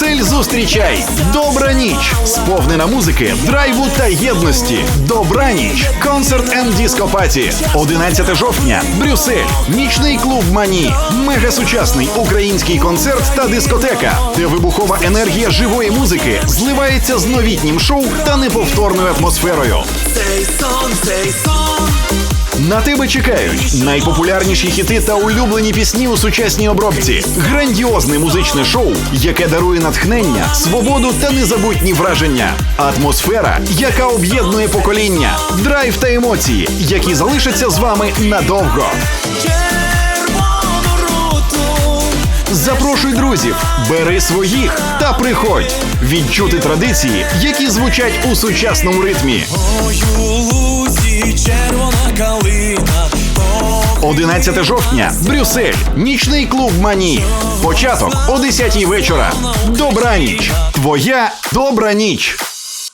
Брюссель зустрічай! Добра ніч! Сповнена музики, драйву та єдності. Добра ніч! Концерт дископаті. 11 жовтня. Брюссель. Нічний клуб Мані. Мегасучасний український концерт та дискотека, де вибухова енергія живої музики зливається з новітнім шоу та неповторною атмосферою. Цей сон, цей сон. На тебе чекають найпопулярніші хіти та улюблені пісні у сучасній обробці. Грандіозне музичне шоу, яке дарує натхнення, свободу та незабутні враження. Атмосфера, яка об'єднує покоління, драйв та емоції, які залишаться з вами надовго. Запрошуй друзів, бери своїх та приходь відчути традиції, які звучать у сучасному ритмі. 11 жовтня, Брюссель, нічний клуб Мані. Початок о 10 вечора. Добра ніч. Твоя добра ніч.